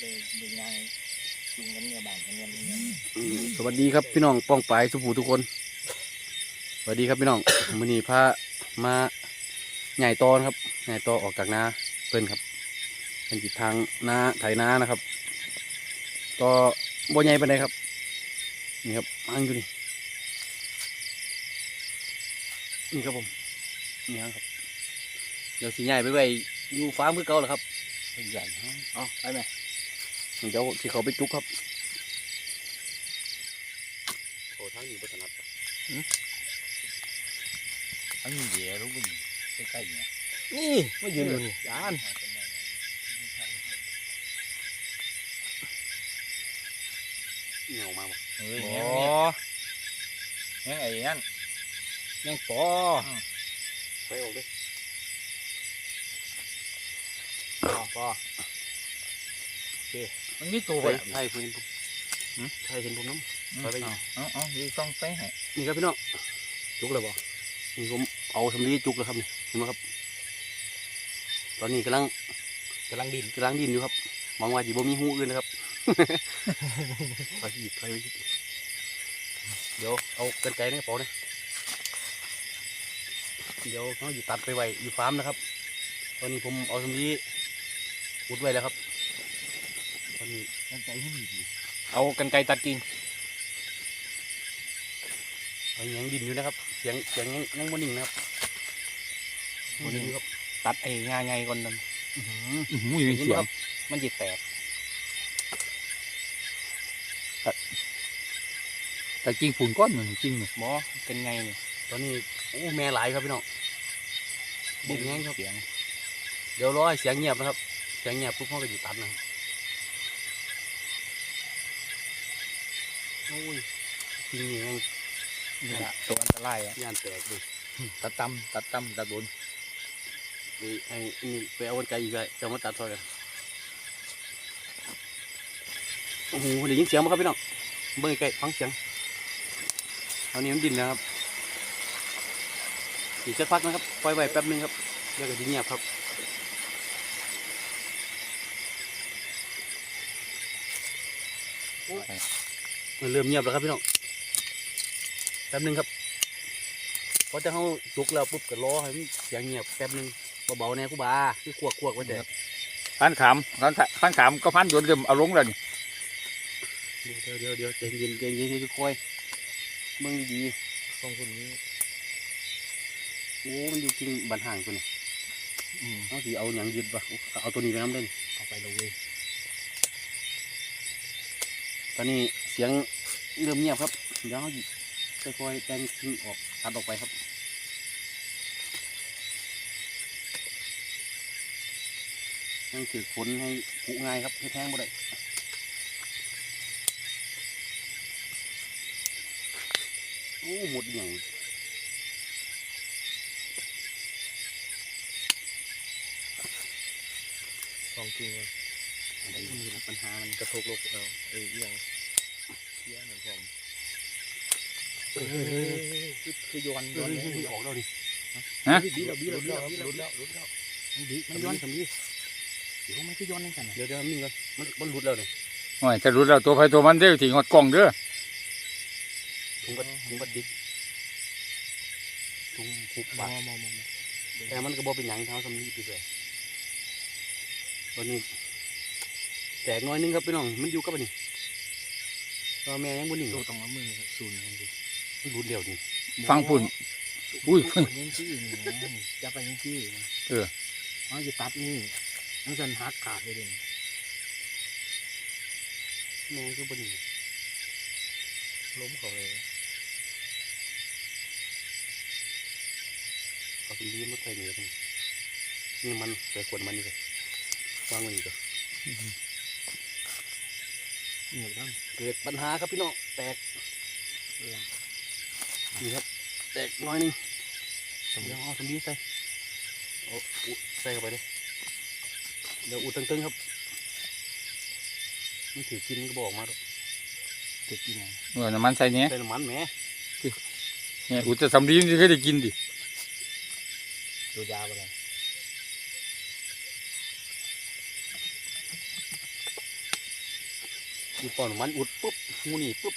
เลยเลยยางจุงกันเนี่ยบางกันเนี่ยเนี่ยอืมสวัสดีครับพี่น้องป้องปลายสุภูทุกคน สวัสดีครับพี่น้อง มือนี้พามาใหญ่ตอนครับใหญ่ตอออกจากนาเพิ่นครับ เป็นจิตทางนาไถนานะครับต่อบ่ใหญ่ปานใดครับ นี่ครับอังอยู่นี่นี่ครับผมนี่ครับเดี๋ยวสีใหญ่ไปไว้อยู่ฟ้ามือเก่าแล้วครับ เป็นใหญ่อ๋อไปไหม เดี๋ยวที่เขาไปจุกครับโอ้ทางนี้บ่ถนัดอันนี้เดี๋ยวรู้บุญใกล้ๆเนี่ยนี่มายืนอยู่นี่จานเหนียวมาบ่เฮ้ยโอ้เนี่ยไอ้นั่นยังปอไปออกดิปอปอ มันมีตัวไปแบบไทยเพื่อนผมไทยเห็นผมน้ำไปไปอยู่เอ๋อาอยู่ต้องไปให้นี่ครับพี่น้องจุกเลยบ่นี่ผมเอาสำลีจุกแล้วครับนี่เห็นไหมครับ ตอนนี้กำลังกำลังดินกำลังดินอยู่ครับหวังว่าจีบ่มีหูอื่นนะครับไปหยิบไปหยิบเดี๋ยวเอากันไกรในกระเป๋าเนี่ยเดี๋ยวเขาอยู่ตัดไปไว้อยู่ฟาร์มนะครับ ตอนนี้ผมเอาสำลีอุดไว้แล้วครับ ตอนนี้มันใจให้ดีเอากันไกรตัดกิ่งเอายังดินอยู่นะครับเสียงเสียงยังยังบนนิ่งนะครับบนนิ่งอยู่ครับตัดไอ้งาไงก่อนนั่นอื้อหืออือหูยมีเสียงมันจิตแตกแต่จริงฝุ่นก้อนเหมือนจริงเนี่ยหมอเป็นไงนี่ตอนนี้โอ้แม่หลายครับพี่น้องบุกแห้งครับเสียง เดี๋ยวรอให้เสียงเงียบนะครับ เสียงเงียบปุ๊บเขาก็จะตัดนะครับ โอ้ยจริงนี่ยังนี่ละตัวอันตรายอะย่านแตกเลยตัดตำตัดตำตัดบนนี่ไอ้นี่ไปเอากันไกลอีกเลยจะเอามาตัดซอยกันโอ้โหได้ยินเสียงไหมครับพี่น้องเบิ่งใกล้ๆฟังเสียงตอนนี้มันดินแล้วครับอีกสักพักนะครับปล่อยไว้แป๊บนึงครับเดี๋ยวก็จะเงียบครับ มันเริ่มเงียบแล้วครับพี่น้องแป๊บนึงครับพอจะเข้าจุกแล้วปุ๊บก็รอให้มันเสียงเงียบแป๊บนึงเบาๆแน่กูบาคือขวกขวกๆไว้แต่พันขามพันขพันขามก็พันโยนเดิมเอาลงแล้วนี่เดี๋ยวเดี๋ยวเดี๋ยวใจเย็นใจเย็นค่อยๆเบิ่งดีของคนนี้ๆโอ้มันอยู่จริงบันห่างตัวนี้อืมเอาสิเอาหยังยึดปะเอาตัวนี้ไปน้ำได้นี่เอาไปเลยเว้ยตอนนี้เสียงเริ่มเงียบครับ เดี๋ยวเขาสิค่อยๆแต่งทิ้งออกตัดออกไปครับยังถือฝนให้ผูง่ายครับให้แทงบ่ได้โอ้หมดอย่างของจริงเลยอะไรนี่ครับปัญหามันกระทบโลกเอาเอ้ยเอียงเสียเหมือนผม เฮ้ย คือคือนย้อนเลยออกแล้วนี่ฮะบีแล้วบีแล้วบีแล้วบีแล้วบีแล้วบีแล้วมันดีมันย้อนทำดีเดี๋ยวมันคือยนนั่นกันเดี๋ยวเดี๋ยวนี่ก่อนมันมันหลุดแล้วเนี่ยโอ้ยจะรู้แล้วตัวไฟตัวมันเด้อถึงหอดกล่องเด้อถุงบัดถุงบัดดิถุงผูกมปากแต่มันก็บ่เป็นหยังเท้าสำนีไปเลยตอนนี้แตกน้อยนึงครับพี่น้องมันอยู่กับอันนี่ตัวแม่ยังบนนิ่งตัวต้องเอามือสูนกันดิ มันหลุดเดียวนี่ฟังพุ่น อุ้ยยังจี้นี่จะไปยังจี้เออ มันจะตัดนี่มันจะหักขาดเลยเด่นแม่คือบนนิ่งล้มเขาเลยเอาสำนีมันใส่เหนือกันนี่มันใส่ขวดมันนี่เลยวางไว้นี่ก็เหนื่อยทั้งเกิดปัญหาครับพี่น้องแตกหลัง นี่ครับแตกน้อยนึงเดี๋ยวเอาสำลีใส่เอาอุดใส่เข้าไปเลยเดี๋ยวอุดตึงๆครับมันถือกินก็บอกมาดอกจะกินไงเออน้ำมันใส่เนี้ยใส่น้ำมันแหมเนี่ยอุจจะสำลีมันจะเคยได้กินดิตัวยาไปเลยอยู่ปอนมันอุดปุ๊บงูนี่ปุ๊บ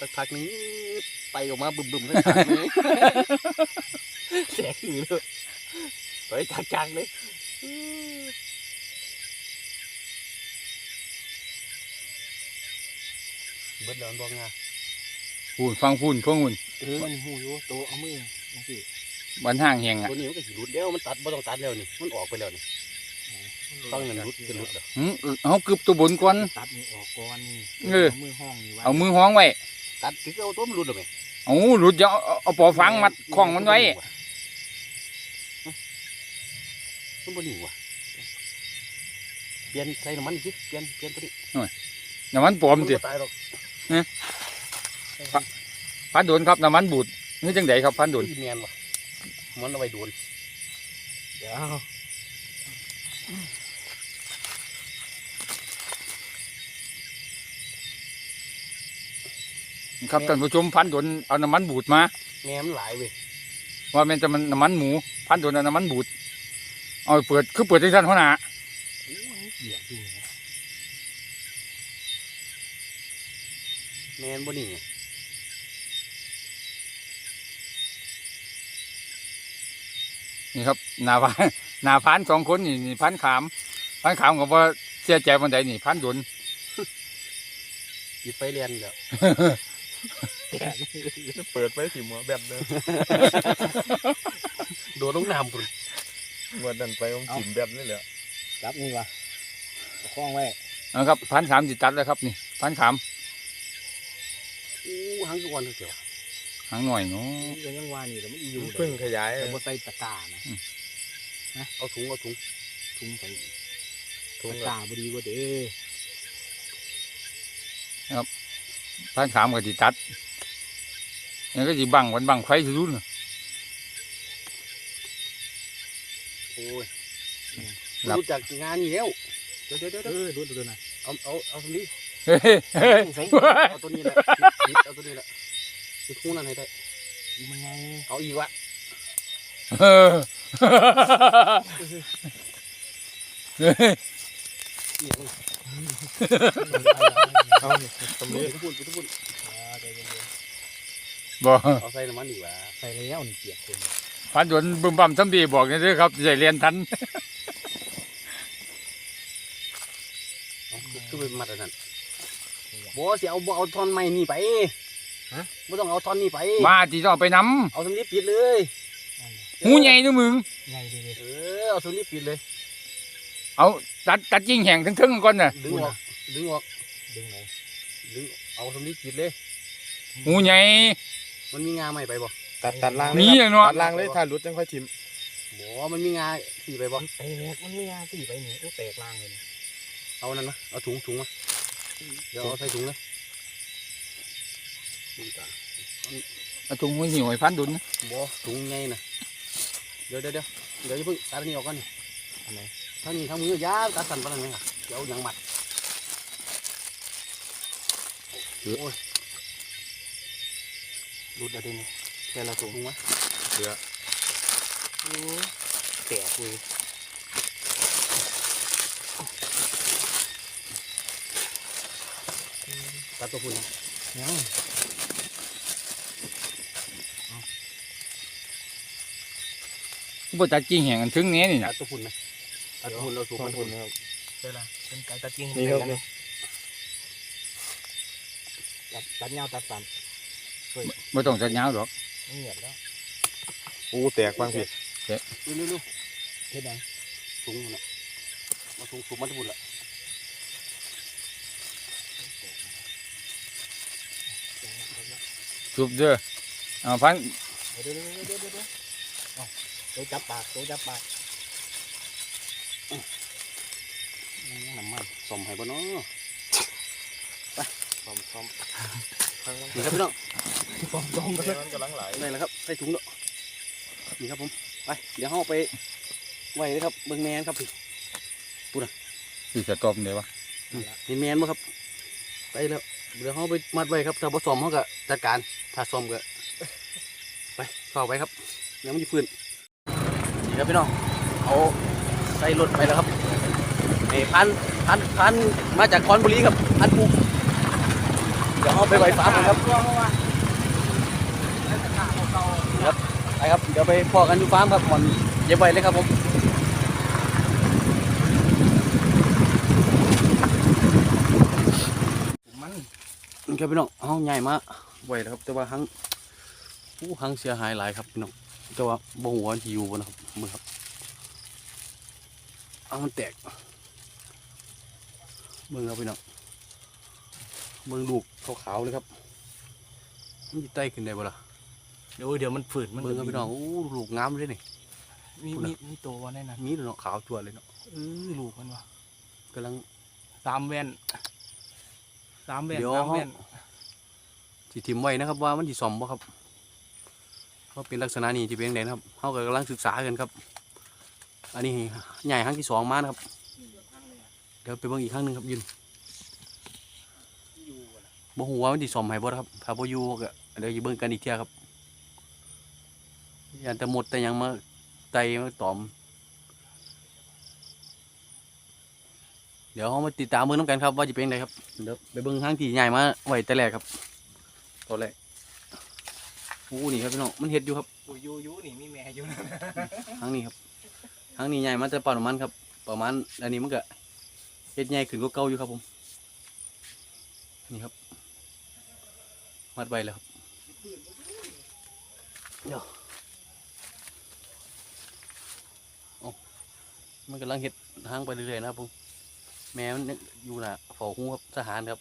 สักพักหนึงไปออกมาบึมบึมๆทั้งทางเลยแสงอยู่เลยไปจังๆเลยเบิดแล้วมันบอกงาพูนฟังพูนพวกมุนเออมันหูอยู่โตเอามือจังซี่บันห้างแหงอะตัวนี้มันก็สิรุดแล้วมันตัดบ่ต้องตัดแล้วนี่มันออกไปแล้วนี่ต้องเงินรุดเป็นรุดแล้วหืมเอากึบตัวบนก่อนตัดนี่ออกก่อนนี่เออมือห้องนี่ไว้เอามือห้องไว้ ตัดคือเอาตัวมันรุดแล้วไหมเอาหลุดจะเอาเอาเอาปอฟังมัดคล้องมันไว้มันบ่นิ่งว่ะเปลี่ยนใส่น้ำมันอีกสิเปลี่ยนเปลี่ยนตัวนี้น้ำมันปลอมสินบ่ตายหรอกพันโดนครับน้ำมันบูดนี่จังไดครับพันโดนที่แมนว่ะมันเอาไว้โดนเดี๋ยว ครับท่านผู้ชมพันโดนเอาน้ำมันบูดมาแม่มันหลายเว้ยว่าแมันจะมันน้ำมันหมูพันโดนเอาน้ำมันบูดเอาเปิดคือเปิดที่ท่านหัวหน้าโอ้ยเบียดอยู่นะแมนบ่นิ่งอะนี่ครับหนาพานหนาพันสองคนนี่นี่พันขามพันขามกับว่าเสียใจวันใดนี่พันโดนหยิบไปเรียนแล้วแตก เปิดไปสิหมัวแบบเดิมโดนลงน้ำปุ่นเมื่อดันไปผมถิ่มแบบนี่แหละจับนี่วะเอาคล้องไว้เอาครับพันขามจิตัดแล้วครับนี่พันขามอู้หังกวนเกี่ยวหางหน่อยเนาะนี่ก็ยังว่านี่แต่ไม่อยู่เพิ่งขยายแต่บ่ใส่ตะกร้านะเอาถุงเอาถุงทุ่งใส่ทุ่งตะกร้าบ่ดีกว่าเด้อ พันขามกับจิตัดนี่ก็จีบังวันบังไฟสุดๆน่ะโอ้ยรับรู้จักงานนี่แล้วเดี๋ยวเดี๋ยวเดี๋ยวเออดูดูดูนะเอาเอาเอาตรงนี้เฮ้ยเฮ้ยใส่เอาตัวนี้แหละปิดเอาตัวนี้แหละปิดคู่นั้นให้ได้อีมันไงเอาอีกวะเอออีกนี่ เอานี่ตรงปินี้ดทุกปุ่นปิดทุกปุ่นอ่าใจเย็นบ่เอาใส่น้ำมันอีกวะๆใส่แล้วนี่เปียกเต็มเลยพันโดนบึมบั่มทำดีบอกนี่ด้อครับจะเรียนทันคือเป็นมัดอันนั้นบ่สิเอาบ่เอาท่อนไม้นี่ไปบ่ต้องเอาท่อนนี่ไปมาจีต้องไปน้ำเอาสำลีปิดเลยหูใหญ่ด้วยมึงไงดีเลยเออเอาสำลีปิดเลย เอาตัดตัดยิ่งแห่งทึ่งๆก่อนน่ะดึงออกดึงออกดึงไหนดึงเอาสำลีปิดเลยหูใหญ่มันมีงาใหม่ไปบ่ตัดตัดล่างมีเลยอะเนาะตัดล่างเลยถ้าหลุดจังค่อยทิมบ่มันมีงาสีไปบ่มันแตกมันไม่ยาสี่ไปนี่โอ้แตกล่างเลยนี่เอานั่นมาเอาถุงถุงมาเดี๋ยวเอาใส่ถุงเลยนี่จ้ะเอาถุงมือหิวไอ้พันโดนนะบ่ถุงไงน่ะเดี๋ยวเดี๋ยวเดี๋ยวเดี๋ยวอย่าเพิ่งตัดอันนี้ออกก่อนนี่อันไหน ทั้งนี้ทั้งมือยาวตัดสั่นปานนั้นไหมครับเดี๋ยวเอาหยังมัดโอ้ยรูดเอาดินี่ใส่ละถุงถุงวะโอ้แตกเลยตัดตัวคุณนะยังบ่ตัดยิ่งแห่งกันถึงนี้นี่ตันะดตัวคุณนะ ตัดตัวคุณเราถูกขอมังนคุคุณณนะครับใช่ละเป็นไก่ตัดจริงนี่ครับนี่ตัดตัดยาวตัดสั้นไม่ต้องตัดยาวหรอกเงียบแล้วอู้แตกบางผิดเร็วเร็วเร็วเฮ็ดไงถุงนั่นน่ะมาถุงถุงมันทุกคนละสุบเด้อเอาพันเดี๋ยวเดี๋ยวเดี๋ยวเดี๋ยวเดี๋ยวเอาตัวจับปากตัวจับปาก น้ำมันสมให้บ่เนาะซ้อมซ้อมข้างล่างนี่ครับพี่น้องฟองฟองไปมันกำลังไหลได้แล้วครับใส่ถุงแล้วนี่ครับผมไปเดี๋ยวเราไปไว้เลยครับเบิ่งแมนครับพี่สิจะตอบเดี๋ยววะเห็นแมนบ่ครับไปแล้วเดี๋ยวเราไปมัดไว้ครับถ้าผสมเขาก็จัดการถ้าซ่อมก็ไปเข้าไปครับเดี๋ยวมันจะฟื้นนี่ครับพี่น้องเอาใส่รถไปแล้วครับ ไอ้พันพันพันมาจากคอนบุรีครับพันปูเดี๋ยวเอาไปไว้ฟาร์มกันครับครับไปครับเดี๋ยวไปพอกันอยู่ฟาร์มครับหมอนเย็บไว้เลยครับผมมันนี่ครับพี่น้องเอาใหญ่มากไว้แล้วครับ แต่ว่าหังอู้หังเสียหายหลายครับพี่น้องแต่ว่าบ่หัวามันสิอยู่บ่นะครับมือครับเอามันแตก เบิ่งครับพี่น้องเบิ่งลูกขาวๆเลยครับมันสิไต่ขึ้นได้บ่ล่ะเดี๋ยวเดี๋ยวมันฝืนมันเบิ่งครับพี่น้องอู้ลูกงามเลยนี่มีมีมีตัววะแน่นอนมีเลยเนาะขาวจั่วเลยเนาะเออลูกมันวะกำลังสามแว่นสามแว่นเดี๋ยวสามแว่นสิทิมไว้นะครับ ว่ามันสิซ่อมบ่ครับเพราะเป็นลักษณะนี้ที่เป็นจั่งใดนะครับเฮาก็กำลังศึกษากันครับ อันนี้ใหญ่ครั้งที่สองมานะครับเดี๋ยวไปเบิ่งอีกครั้งหนึงครับยืนบ่ฮู้ว่ามันสิซ่อมให้บ่ครับถ้าบ่อยู่ก็เดี๋ยวสิเบิ่งกันอีกเที่ยครับยันแต่หมดแต่หยังมาไตมาตอม เดี๋ยวเรามาติดตามเบิ่งน้ำกันครับ ว่าจะเป็นไงครับเดี๋ยวไปเบิ่งทางที่ใหญ่มาไว้แต่แรกครับตอนแรกโอ้นี่ครับพี่น้องมันเห็ดอยู่ครับโอ้ยยูยูนี่มีแม่อยู่นะทางนี้ครับทางนี้ใหญ่มาแต่ปานประมาณครับ ประมาณอันนี้มันก็ เห็ดใหญ่ขึ้นกว่าเก่าอยู่ครับผม นี่ครับ มัดไว้แล้วครับเดี๋ยวเอามันกำลังเห็ดทางไปเรื่อยๆนะครับผม แม่มันยังอยู่น่ะเฝ้าหูครับทหารครับ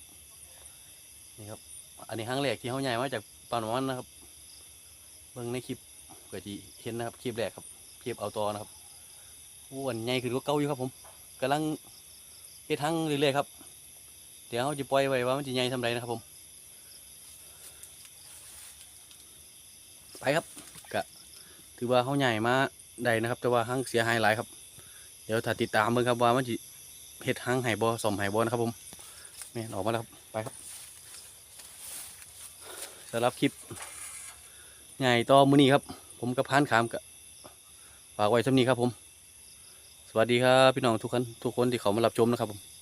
นี่ครับ อันนี้ครั้งแรกที่เขาใหญ่มาจากปานวันนะครับ เบิ่งในคลิปเกิดที่เห็นนะครับ คลิปแรกครับ คลิปเอาตอนะครับอ้วนใหญ่ขึ้นกว่าเก่าอยู่ครับผมกำลัง เฮ็ดทั้งเรื่อยๆครับ เดี๋ยวเขาจะปล่อยไว้ว่ามันจะใหญ่ทำไรนะครับผม ไปครับกะถือว่าเขาใหญ่มาได้นะครับ แต่ว่าทั้งเสียหายหลายครับ เดี๋ยวถ้าติดตามเบิ่งครับว่ามันจะเฮ็ดหางไห่บอสมไห่บอนะครับผมแม่ออกมาแล้วครับไปครับสำหรับคลิปใหญ่ต่อมือนี้ครับ ผมกับพานขามกับฝากไว้สำนี้ครับผม วัสดีครับพี่น้องทุกคนทุกคนที่เขามารับชมนะครับผม